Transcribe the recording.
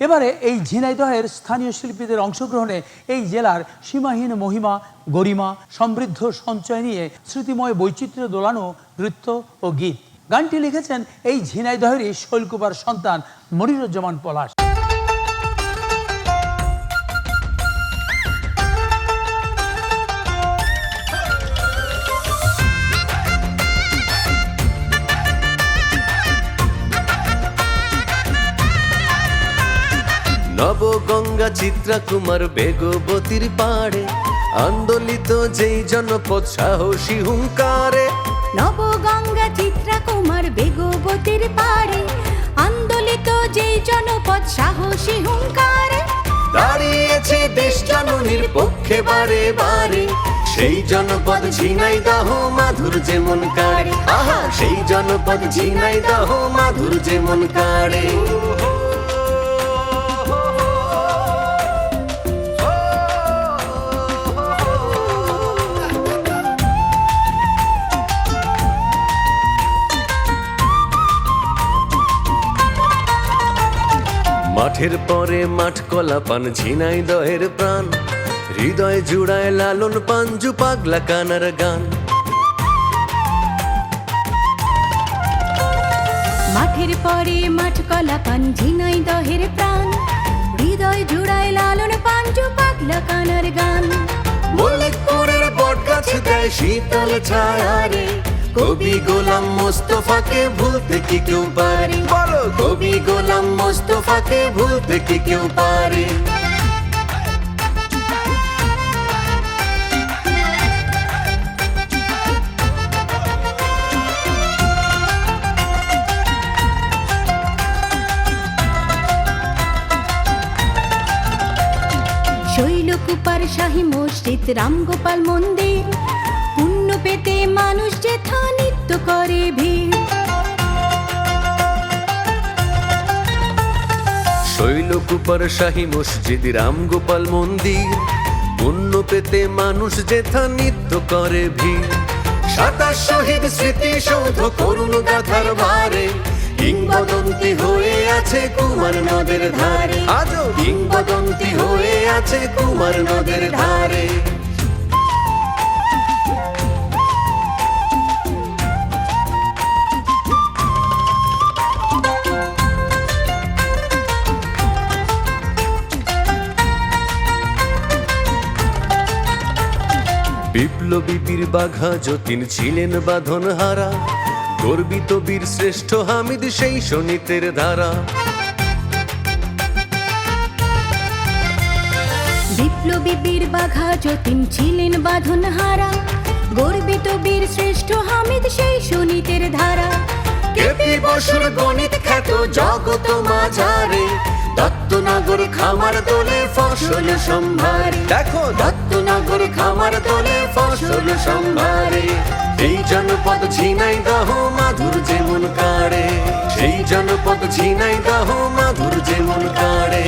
এবারে এই ঝিনাইদহের স্থানীয় শিল্পীদের অংশগ্রহণে এই জেলার সীমাহীন মহিমা, গরিমা, সমৃদ্ধ সঞ্চয় নিয়ে স্মৃতিময় বৈচিত্র্য দোলানো নৃত্য ও গীত। গানটি লিখেছেন এই ঝিনাইদহেরই শৈলকুপার সন্তান মনিরুজ্জামান পলাশ। নবগঙ্গা চিত্রা কুমার বেগবতীর পাড়ে আন্দোলিত যেই জনপদ সাহসী হুঙ্কারে। নবগঙ্গা চিত্রা কুমার বেগবতীর পাড়ে আন্দোলিত যেই জনপদ সাহসী হুঙ্কারে। দাঁড়িয়েছে দেশ জননীর পক্ষে বারে বারে সেই জনপদ ঝিনাই দাহ মাধুর যেমন কাড়ে। আহা সেই জনপদ ঝিনাই দাহ মাধুর যেমন কাড়ে। মাঠের পরে মাঠ কলা পান ঝিনাই দহের প্রাণ। হৃদয় জুড়ায় লালন পাঞ্জু পাগলা কানার গান। মাঠের পরে মাঠ কলা পান ঝিনাই দহের প্রাণ। হৃদয় জুড়ায় লালন পাঞ্জু পাগলা কানার গান। মল্লিকপুরের বট গাছে দেয় শীতল ছায়া রে কবি গোলাম মোস্তফাকে ভুলতে কি কেউ পারে বলো কবি মোস্তফাকে ভুলতে কি কেউ পারে? শৈলকুপার শাহী মসজিদ, রামগোপাল মন্দির। পুণ্য পেতে মানুষ যেথা নৃত্য করে শৈলকুপার শাহী মসজিদ রামগোপাল মন্দির। পুণ্য পেতে মানুষ যেথা নিত্য করে ভিড়। সাতাশ শহীদ স্মৃতি সৌধ করুণ গাথার ভারে। কিংবদন্তি হয়ে আছে কুমার নদের ধারে। আজও। কিংবদন্তি হয়ে আছে কুমার নদের ধারে। বিপ্লবী বীর বাঘা যতীন ছিলেন বাঁধন হারা গর্বিত বীর শ্রেষ্ঠ হামিদ সেই শনিতের ধারা। বিপ্লবী বীর বাঘা যতীন ছিলেন বাঁধন হারা গর্বিত বীর শ্রেষ্ঠ হামিদ সেই সুনীতের ধারা। কেপি গণিত খ্যাত জগত মাঝারে। দত্তনগর খামার তোলে ফসল সম্ভারে। দেখো। দত্তনগর খামার তোলে ফসল সম্ভারে। এই জনপদ ঝিনাই দাহ মাধুর যেমন কাড়ে। সেই জনপদ ঝিনাই দাহ মাধুর যেমন কাড়ে।